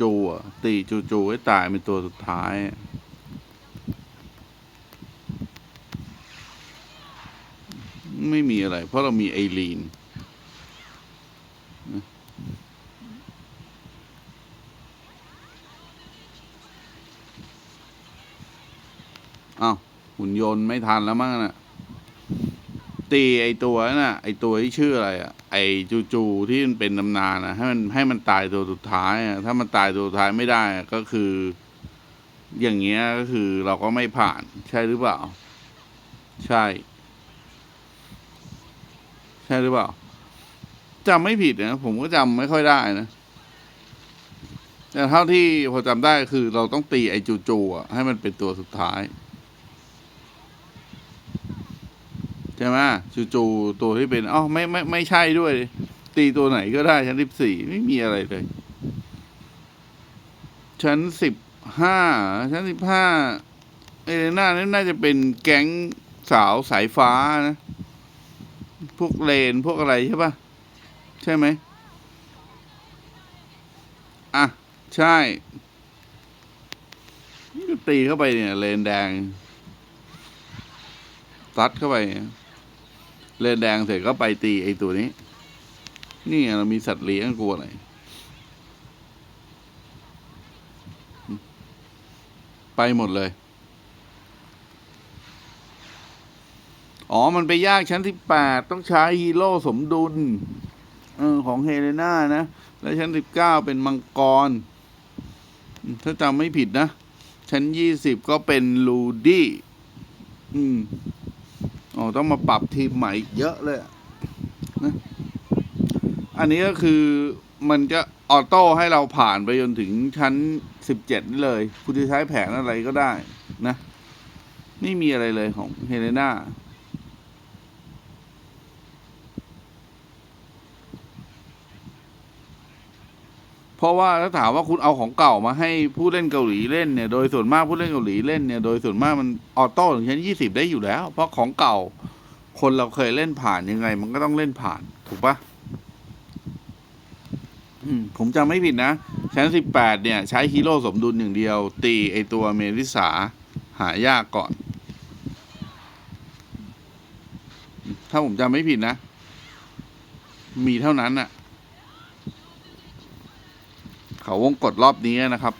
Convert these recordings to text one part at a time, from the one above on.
จูอะตีจูจูให้ตายเป็นตัวสุดท้าย ไม่มีอะไร เพราะเรามีไอรีนอ้าวหุ่นยนต์ไม่ทันแล้วมั้งน่ะ ตีไอตัวน่ะไอตัวที่ชื่ออะไรอะไอจูจูที่มันเป็นตำนานนะให้มันให้มันตายตัวสุดท้ายอะถ้ามันตายตัวสุดท้ายไม่ได้อะก็คือ อย่างเงี้ยก็คือเราก็ไม่ผ่านใช่หรือเปล่า ใช่ ใช่หรือเปล่าจำไม่ผิดนะผมก็จำไม่ค่อยได้นะแต่เท่าที่พอจำได้คือเราต้องตีไอจูจูอะให้มันเป็นตัวสุดท้าย ใช่ไหมจูจูตัวที่เป็นอ๋อไม่ไม่ไม่ใช่ด้วย ตีตัวไหนก็ได้ชั้นสิบสี่ไม่มีอะไรเลย ชั้นสิบห้าชั้นสิบห้าเอเลน่านี่น่าจะเป็นแก๊งสาวสายฟ้านะ พวกเลนพวกอะไรใช่ปะใช่ไหมอะ ใช่ตีเข้าไปเนี่ย เลนแดงซัดเข้าไปเนี่ย เลนแดงเสร็จก็ไปตีไอ้ตัวนี้ นี่ไงเรามีสัตว์เลี้ยงกลัวอะไรไปหมดเลย อ๋อ มันไปยากชั้นที่แปดต้องใช้ฮีโร่สมดุลออของเฮเลนานะ แล้วชั้นสิบเก้าเป็นมังกร ถ้าจำไม่ผิดนะ ชั้นยี่สิบก็เป็นลูดี้ อืม อ๋อต้องมาปรับทีมใหม่เยอะเลยนะอันนี้ก็คือมันจะออโต้ให้เราผ่านไปจนถึงชั้นสิบเจ็ดนี่เลยคุณจะใช้แผนอะไรก็ได้นะ ไม่มีอะไรเลยของเฮเลนา ราะว่าถ้าถามว่าคุณเอาของเก่ามาให้ผู้เล่นเกาหลีเล่นเนี่ยโดยส่วนมากผู้เล่นเกาหลีเล่นเนี่ยโดยส่วนมากมันออโต้ถึงชั้นยี่สิบได้อยู่แล้ว เพราะของเก่าคนเราเคยเล่นผ่านยังไง มันก็ต้องเล่นผ่านถูกปะผมจำไม่ผิดนะชั้นสิบแปดเนี่ย ใช้ฮีโร่สมดุลอย่างเดียว ตีไอตัวเมริสาหายากก่อน ถ้าผมจำไม่ผิดนะ มีเท่านั้นน่ะ เขา วงกดรอบนี้นะครับ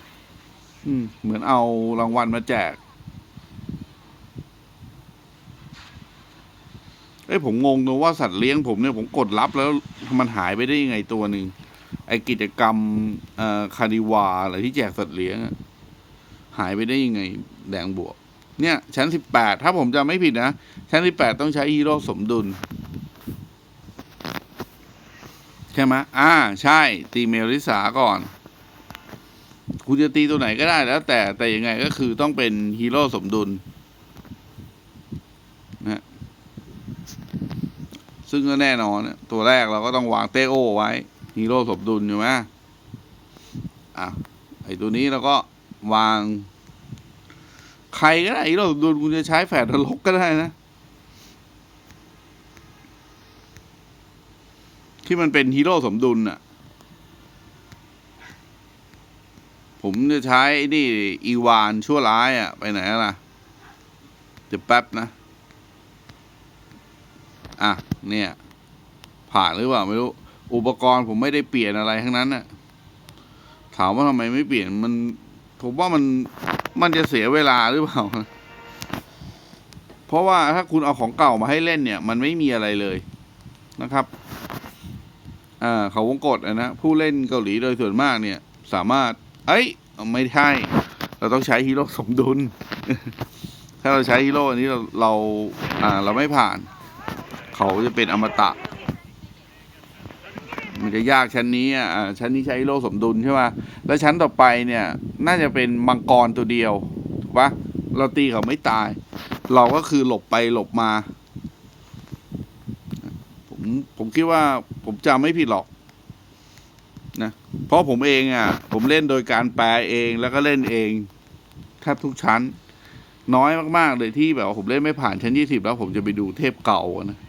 อืม เหมือนเอารางวัลมาแจก เอ้ยผมงงตรงว่าสัตว์เลี้ยงผมเนี่ยผมกดรับแล้วมันหายไปได้ยังไงตัวหนึ่งไอกิจกรรมเอ่อคาริวาอะไรที่แจกสัตว์เลี้ยงอะหายไปได้ยังไง แดงบวก เนี่ย ชั้นสิบแปดถ้าผมจำไม่ผิดนะ ชั้นสิบแปดต้องใช้ฮีโร่สมดุลใช่ไหมอ่า ใช่ ตีเมลิสาก่อน คุณจะตีตัวไหนก็ได้แล้ว แต่แต่ยังไงก็คือต้องเป็นฮีโร่สมดุลนะฮะซึ่งก็แน่นอนตัวแรกเราก็ต้องวางเตโอไว้ ฮีโร่สมดุลอยู่ไหมอะไอตัวนี้เราก็วาง ใครก็ได้ฮีโร่สมดุลคุณจะใช้แฝดนรกก็ได้นะที่มันเป็นฮีโร่สมดุลน่ะ ผมจะใช้ไอ้นี่อีวานชั่วร้ายอะ ไปไหนล่ะ เดี๋ยวแป๊บนะ อะ เนี่ย ผ่านหรือเปล่าไม่รู้ อุปกรณ์ผมไม่ได้เปลี่ยนอะไรทั้งนั้นน่ะ ถามว่าทำไมไม่เปลี่ยนมัน ผมว่ามันมันจะเสียเวลาหรือเปล่า เพราะว่าถ้าคุณเอาของเก่ามาให้เล่นเนี่ย มันไม่มีอะไรเลยนะครับ อ่า เขาวงกดนะผู้เล่นเกาหลีโดยส่วนมากเนี่ย สามารถ เอ้ย ไม่ใช่ เราต้องใช้ฮีโร่สมดุล ถ้าเราใช้ฮีโร่อันนี้เราเราอ่าเราไม่ผ่าน เขาจะเป็นอมตะ มันจะยากชั้นนี้อะอ่าชั้นนี้ใช้ฮีโร่สมดุลใช่ป่ะแล้วชั้นต่อไปเนี่ย น่าจะเป็นมังกรตัวเดียวถูกปะเราตีเขาไม่ตาย เราก็คือหลบไปหลบมา ผมผมคิดว่าผมจำไม่ผิดหรอก เพราะผมเองอะ่ะ ผมเล่นโดยการแปลเองแล้วก็เล่นเองแทบทุกชั้น น้อยมากๆเลยที่แบบผมเล่นไม่ผ่านชั้นยี่สิบแล้วผมจะไปดูเทพเก่านะ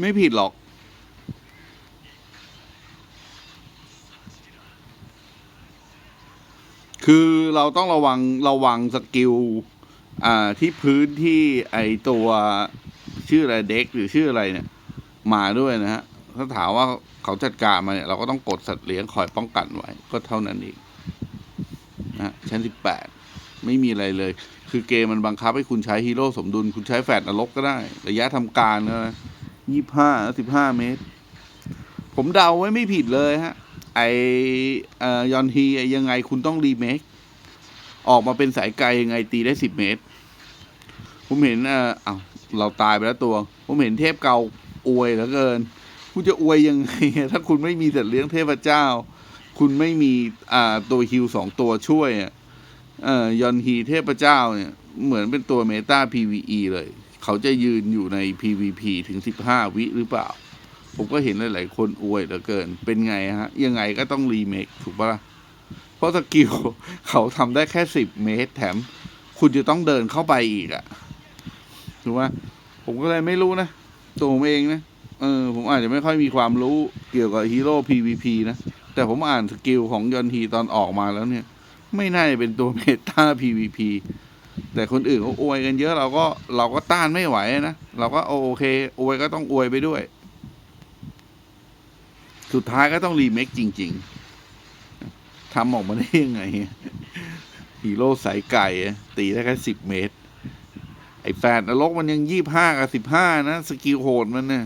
ไม่ผิดหรอก คือเราต้องระวังระวังสกิลอ่าที่พื้นที่ไอตัวชื่ออะไรเด็กหรือชื่ออะไรเนี่ย มาด้วยนะฮะถ้าถามว่าเขาจัดการมาเนี่ยเราก็ต้องกดสัตว์เลี้ยงคอยป้องกันไว้ ก็เท่านั้นเองนะชั้นสิบแปดไม่มีอะไรเลย คือเกมมันบังคับให้คุณใช้ฮีโร่สมดุล คุณใช้แฟดนรกก็ได้ ระยะทำการนะยี่ห้าสิบห้าเมตร ผมเดาไว้ไม่ผิดเลยฮะ ไอยอนฮียังไงคุณต้องรีเมค ออกมาเป็นสายไกลยังไงตีได้สิบเมตร ผมเห็นเอออ้าเราตายไปแล้วตัว ผมเห็นเทพเก่าอวยเหลือเกิน คุณจะอวยยังไง ถ้าคุณไม่มีสัตว์เลี้ยงเทพเจ้า คุณไม่มีอ่าตัวฮิวสองตัวช่วยอะเอ่อยอนฮีเทพเจ้าเนี่ย เหมือนเป็นตัวเมตา PVE เลย เขาจะยืนอยู่ใน PVP ถึงสิบห้าวิหรือเปล่า ผมก็เห็นหลาย ๆ คนอวยเหลือเกิน เป็นไงฮะ ยังไงก็ต้องรีเมคถูกปะล่ะ เพราะสกิลเขาทำได้แค่สิบเมตร แถม คุณจะต้องเดินเข้าไปอีกอะถูกไหมผมก็เลยไม่รู้นะ ตัวผมเองนะ เออ ผมอาจจะไม่ค่อยมีความรู้เกี่ยวกับฮีโร่ PVP นะ แต่ผมอ่านสกิลของยอนทีตอนออกมาแล้วเนี่ย ไม่น่าจะเป็นตัวเมตา PVP แต่คนอื่นเขาอวยกันเยอะเราก็เราก็ต้านไม่ไหวนะ เราก็โอเคอวยก็ต้องอวยไปด้วย สุดท้ายก็ต้องรีเมคจริง ๆทำออกมาได้ยังไงฮีโร่สายไก่ตีได้แค่สิบเมตร ไอ้แฟนนรกมันยังยี่ห้ากับสิบห้านะ สกิลโหดมันเนี่ย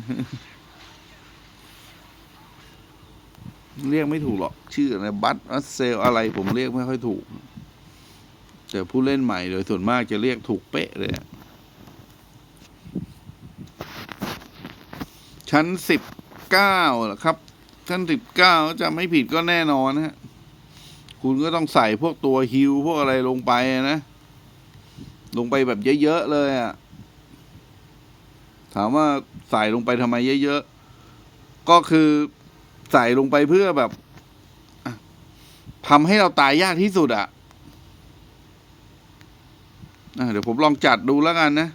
เรียกไม่ถูกหรอก ชื่ออะไรบัตอัสเซลอะไร ผมเรียกไม่ค่อยถูก แต่ผู้เล่นใหม่โดยส่วนมากจะเรียกถูกเป๊ะเลย ชั้นสิบเก้าเหรอครับ ชั้นสิบเก้าจะไม่ผิดก็แน่นอนนะฮะคุณก็ต้องใส่พวกตัวฮิวพวกอะไรลงไปนะ ลงไปแบบเยอะๆเลยอะ่ะ ถามว่าใส่ลงไปทำไมเยอะๆ ก็คือใส่ลงไปเพื่อแบบทำให้เราตายยากที่สุดอะ่ะอะเดี๋ยวผมลองจัดดูแล้วกันนะ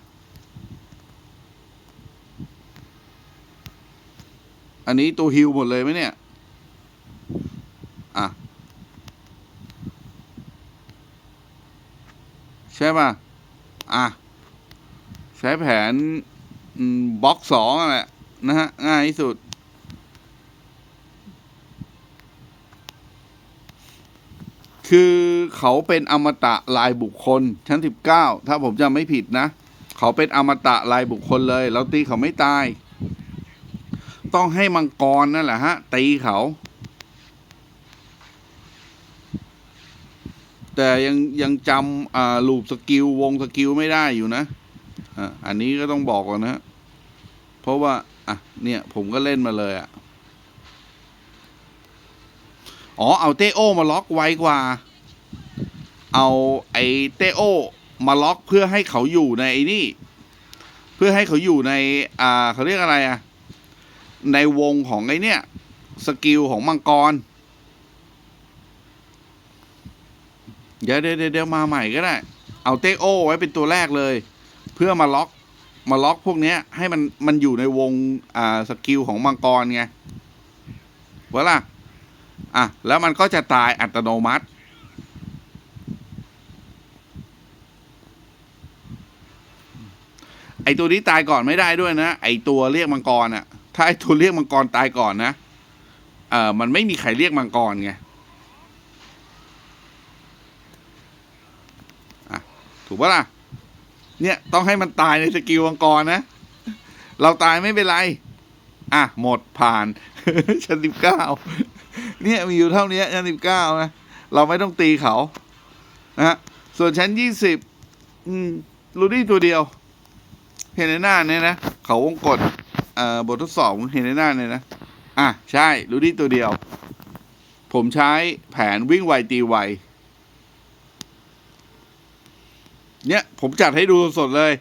อันนี้ตัวฮิวหมดเลยไหมเนี่ย อะ ใช่ป่ะ อะ ใช้แผนบล็อกสองแหละนะฮะ ง่ายที่สุด คือเขาเป็นอมตะลายบุคคล ชั้นสิบเก้าถ้าผมจำไม่ผิดนะ เขาเป็นอมตะลายบุคคลเลยเราตีเขาไม่ตาย ต้องให้มังกรนั่นแหละฮะตีเขา แต่ยังยังจำอ่าลูปสกิลวงสกิลไม่ได้อยู่นะอะอันนี้ก็ต้องบอกก่อนนะเพราะว่า อะ เนี่ย ผมก็เล่นมาเลยอะอ๋อ เอาเตโอมาล็อกไวกว่า เอาไอเตโอมาล็อกเพื่อให้เขาอยู่ในไอ้นี่ เพื่อให้เขาอยู่ใน อ่า เขาเรียกอะไรอะ ในวงของไอ้เนี่ย สกิลของมังกร เดี๋ยวเดี๋ยวเดี๋ยวมาใหม่ก็ได้ เอาเตโอไว้เป็นตัวแรกเลย เพื่อมาล็อกมาล็อกพวกเนี้ยให้มันมันอยู่ในวงอ่าสกิลของมังกรไงเวล่ะอะ แล้วมันก็จะตายอัตโนมัติ ไอตัวนี้ตายก่อนไม่ได้ด้วยนะ ไอตัวเรียกมังกรอะ ถ้าไอตัวเรียกมังกรตายก่อนนะเอ่อมันไม่มีใครเรียกมังกรไงถูกปะล่ะ เนี่ย ต้องให้มันตายในสกิลมังกรนะ เราตายไม่เป็นไร อะ หมดผ่านชั้นสิบเก้าเนี่ยมีอยู่เท่านี้ชั้นสิบเก้านะ เราไม่ต้องตีเขานะฮะ ส่วนชั้นยี่สิบรูดี้ตัวเดียว เห็นในหน้าเนี่ยนะ เขาวงกด เอ่อบททดสอบเห็นในหน้าเนี่ยนะ อะ ใช่รูดี้ตัวเดียว ผมใช้แผนวิ่งไวตีไว เนี่ย ผมจัดให้ดูสดเลย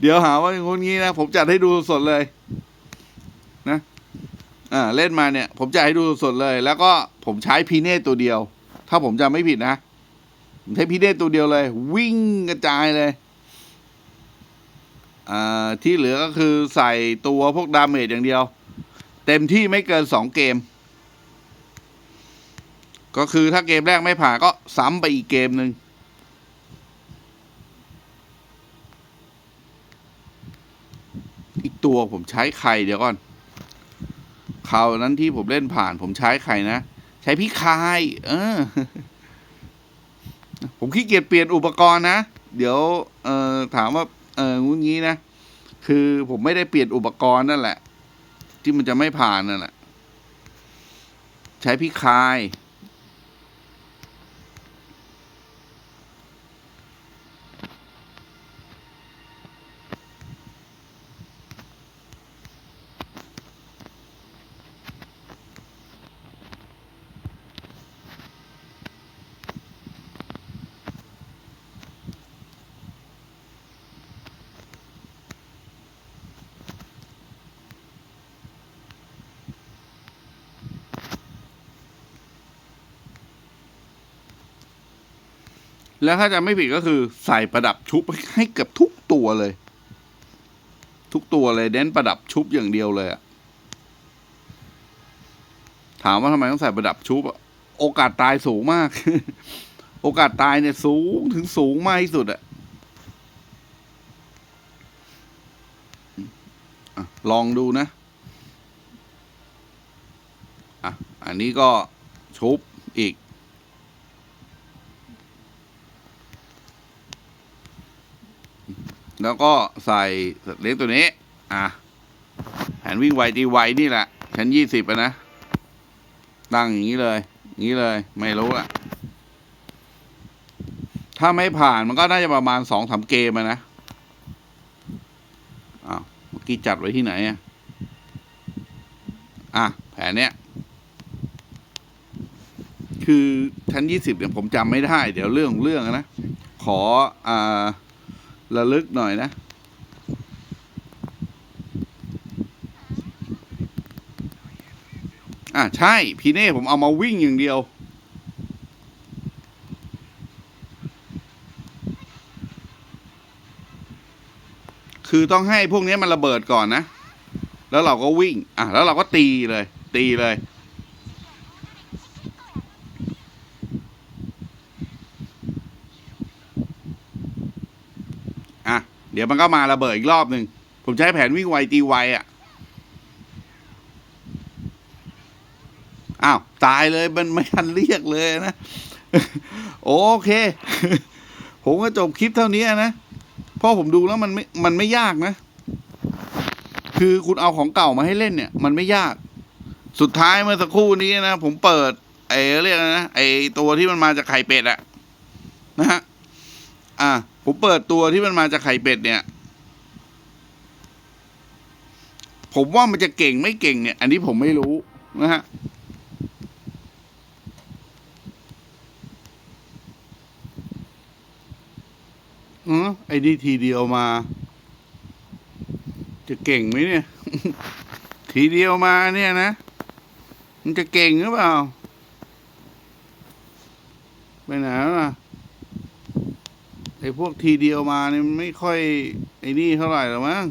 เดี๋ยวหาว่าอย่างงี้นะ ผมจัดให้ดูสดเลย นะ อ่า เล่นมาเนี่ย ผมจัดให้ดูสดเลย แล้วก็ผมใช้พีเน่ตัวเดียว ถ้าผมจำไม่ผิดนะผมใช้พีเน่ตัวเดียวเลย วิ่งกระจายเลย ที่เหลือก็คือใส่ตัวพวกดาเมจอย่างเดียว เต็มที่ไม่เกินสองเกม ก็คือถ้าเกมแรกไม่ผ่านก็ซ้ำไปอีกเกมหนึ่งอีกตัวผมใช้ใครเดี๋ยวก่อนคราวนั้นที่ผมเล่นผ่าน ผมใช้ใครนะ ใช้พี่คาย เออ ผมขี้เกียจเปลี่ยนอุปกรณ์นะ เดี๋ยว เออถามว่า อองูงี้นะ คือผมไม่ได้เปลี่ยนอุปกรณ์นั่นแหละ ที่มันจะไม่ผ่านนั่นแหละ ใช้พี่คาย แล้วถ้าจะไม่ผิดก็คือใส่ประดับชุบให้เกือบทุกตัวเลย ทุกตัวเลยเน้นประดับชุบอย่างเดียวเลยอะถามว่าทำไมต้องใส่ประดับชุบอะโอกาสตายสูงมาก โอกาสตายเนี่ยสูงถึงสูงมากที่สุดอะอะลองดูนะ อะ อันนี้ก็ชุบอีก แล้วก็ใส่เล็กตัวนี้ อะแผนวิ่งไวตีไวนี่แหละ ชั้นยี่สิบนะ ตั้งอย่างนี้เลย อย่างนี้เลย ไม่รู้ละถ้าไม่ผ่านมันก็น่าจะประมาณสองสามเกมนะ อ้าวเมื่อกี้จัดไว้ที่ไหนอะอะ แผนเนี้ย คือชั้นยี่สิบเนี่ยผมจำไม่ได้ เดี๋ยวเรื่องของเรื่องนะ ขอ อ่า ระลึกหน่อยนะ อะ ใช่ พีเน่ผมเอามาวิ่งอย่างเดียว คือต้องให้พวกนี้มันระเบิดก่อนนะ แล้วเราก็วิ่ง อะ แล้วเราก็ตีเลย ตีเลย อะ เดี๋ยวมันก็มาระเบิดอีกรอบหนึ่ง ผมใช้แผนวิ่งไวตีไวอะ อ้าว ตายเลยมันไม่ทันเรียกเลยนะ โอเค ผมก็จบคลิปเท่านี้นะ เพราะผมดูแล้วมันไม่ มันไม่ยากนะ คือคุณเอาของเก่ามาให้เล่นเนี่ย มันไม่ยาก สุดท้ายเมื่อสักครู่นี้นะ ผมเปิดไอ้เรียกอะไรนะไอ้ตัวที่มันมาจากไข่เป็ดอะนะฮะ อะ ผมเปิดตัวที่มันมาจากไข่เป็ดเนี่ย ผมว่ามันจะเก่งไม่เก่งเนี่ย อันนี้ผมไม่รู้นะฮะอือไอ้นี่ทีเดียวมา จะเก่งไหมเนี่ย ทีเดียวมาเนี่ยนะ มันจะเก่งหรือเปล่า ไปไหนแล้วล่ะ ไอ้ พวกทีเดียวมาเนี่ยไม่ค่อยไอ้นี่เท่าไหร่หรอกมั้ง